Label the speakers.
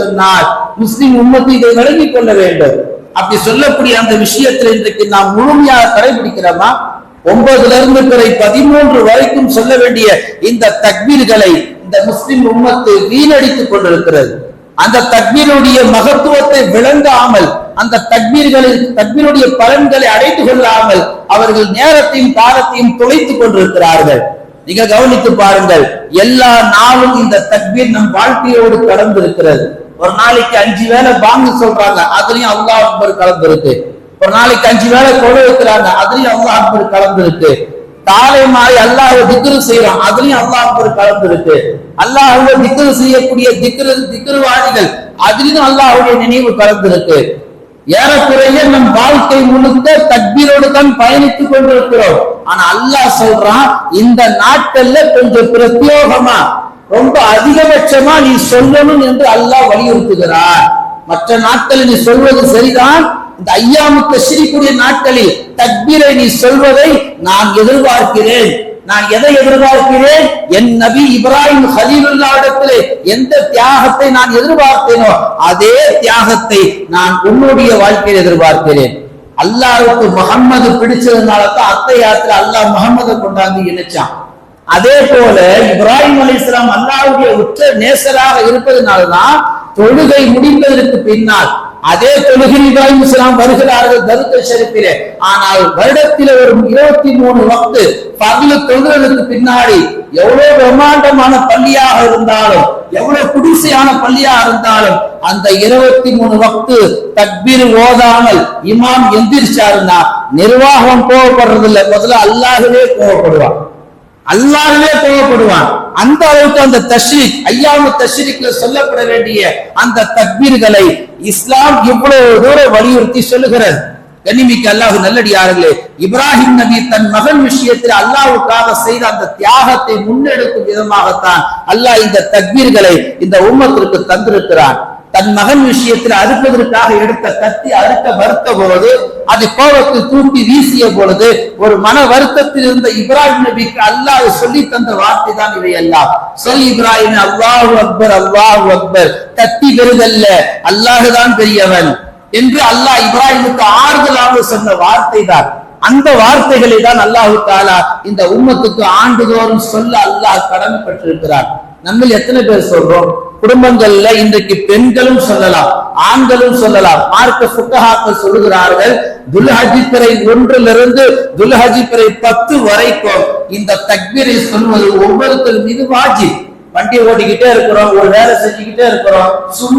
Speaker 1: சொன்னால் முஸ்லிம் உண்மத்தை இதை விளங்கிக் கொள்ள வேண்டும். அப்படி சொல்லக்கூடிய அந்த விஷயத்தில் இன்றைக்கு நாம் முழுமையாக கடைபிடிக்கிறோமா? ஒன்பதுல இருந்து பிறை பதிமூன்று வரைக்கும் சொல்ல வேண்டிய இந்த தக்பீர்களை இந்த முஸ்லிம் உம்மத்து வீணடித்துக் கொண்டிருக்கிறது. அந்த தக்பீருடைய மகத்துவத்தை விளங்காமல் அந்த தக்பீர்களில் தக்பீருடைய பலன்களை அடைத்துக் கொள்ளாமல் அவர்கள் நேரத்தையும் காலத்தையும் தொலைத்துக் கொண்டிருக்கிறார்கள். நீங்க கவனித்து பாருங்கள் எல்லா நாளும் இந்த தக்பீர் நம் வாழ்க்கையோடு கலந்து இருக்கிறது ஒரு நாளைக்கு அஞ்சு வேலை பாங்கு சொல்றாங்க அதுலயும் அல்லாஹ் அக்பர் கலந்து இருக்கு ஒரு நாளைக்கு அஞ்சு வேலை கொலை வைக்கிறாங்க அதுலயும் அல்லாஹ் அக்பர் கலந்து இருக்கு காலை மாலை அல்லாஹ் திக்ரு செய்யறோம் அதுலயும் அல்லாஹ் அக்பர் கலந்து இருக்கு அல்லாஹ் திக்ரு செய்யக்கூடிய திக்ரு திக்ருவாதிகள் அதிலும் அல்லாஹுடைய நினைவு கலந்து இருக்கு ஏறக்குறைய நம் வாழ்க்கை முழுக்க தக்பீரோடு தான் பயணித்துக் கொண்டிருக்கிறோம். ஆனா அல்லாஹ் சொல்றான் இந்த நாட்கள்ல கொஞ்சம் பிரத்யோகமா ரொம்ப அதிகபட்சமா நீ சொல்லணும் என்று அல்லாஹ் வலியுறுத்துகிறார் மற்ற நாட்களில் நீ சொல்வது சரிதான். இந்த ஐயாமுக்கு சிரிக்கூடிய நாட்களில் தக்பீரை நீ சொல்வதை நான் எதிர்பார்க்கிறேன். நான் எதை எதிர்பார்க்கிறேன்? என் நபி இப்ராஹிம் ஹலீலுல்லாவிடத்திலே எந்த தியாகத்தை நான் எதிர்பார்த்தேனோ அதே தியாகத்தை நான் உன்னுடைய வாழ்க்கையில் எதிர்பார்க்கிறேன். அல்லாவுக்கு முகம்மது பிடிச்சதுனால தான் அத்தை யாத்திரை அல்லாஹ் முகம்மதை கொண்டாந்து இணைச்சான். அதே போல இப்ராஹிம் அலி இஸ்லாம் அல்லாவுடைய உற்ற நேசராக இருப்பதனால்தான் தொழுகை முடிந்ததற்கு பின்னால் அதே தொழுகை இப்ராஹிம் இஸ்லாம் வருகிறார்கள் தருத்த ஷெரீஃபிலே. ஆனால் வருடத்தில் ஒரு இருபத்தி மூணு வக்து பகலு தொழுகளுக்கு பின்னாடி எவ்வளவு பிரம்மாண்டமான பள்ளியாக இருந்தாலும் எவ்வளவு குடிசையான பள்ளியாக இருந்தாலும் அந்த இருபத்தி மூணு வக்து தக்பீர் ஓதாமல் இமாம் எந்திரிச்சாருன்னா நிர்வாகம் கோவப்படுறது இல்லை முதல்ல அல்லாஹவே கோவப்படுவான். அல்லாஹ்வே கோவப்படுவான். அந்த அளவுக்கு அந்த தஷ்ரீக் ஐயாவு தஷ்ரீக்ல சொல்லப்பட வேண்டிய அந்த தக்பீர்களை இஸ்லாம் இவ்வளவு தூரம் வலியுறுத்தி சொல்லுகிறது. கனிமிக்கு அல்லாஹ் நல்லடியார்களே இப்ராஹிம் நபி தன் மகன் விஷயத்தில் அல்லாஹ்வுக்காக செய்த அந்த தியாகத்தை முன்னெடுக்கும் விதமாகத்தான் அல்லாஹ் இந்த தக்பீர்களை இந்த உம்மத்திற்கு தந்திருக்கிறான். தன் மகன் விஷயத்தில் அறுப்பதற்காக எடுத்த கத்தி அறுக்க மறுத்த போது அது கோபத்தில் தூக்கி வீசிய பொழுது ஒரு மன வருத்தத்தில் இருந்த இப்ராஹிம் நபிக்கு அல்லாஹ் சொல்லி தந்த வார்த்தை தான் இவை எல்லாம் சொல் இப்ராஹிம் அல்லாஹு அக்பர் அல்லாஹு அக்பர். தத்தி பெறுதல்ல அல்லாஹுதான் பெரியவன் என்று அல்லாஹ் இப்ராஹிமுக்கு ஆறுதலாக சொன்ன வார்த்தை தான். அந்த வார்த்தைகளை தான் அல்லாஹு தாலா இந்த உம்மத்துக்கு ஆண்டுதோறும் சொல்ல அல்லாஹ் கடமைப்பட்டிருக்கிறார் நம்ம எத்தனை பேர் சொல்றோம்? குடும்பங்கள்ல இன்றைக்கு பெண்களும் சொல்லலாம் ஆண்களும் சொல்லலாம். மார்க்க சுக்கஹாக்கள் சொல்லுகிறார்கள் துல்ஹஜி பிறை ஒன்றிலிருந்து துல்ஹஜி பிறை பத்து வரைக்கும் இந்த தக்பீரை சொல்வது ஒவ்வொருத்தர் மீது வாஜி வண்டி ஓட்டிக்கிட்டே இருக்கிறோம் ஒரு வேலை செஞ்சுக்கிட்டே இருக்கிறோம் சும்மா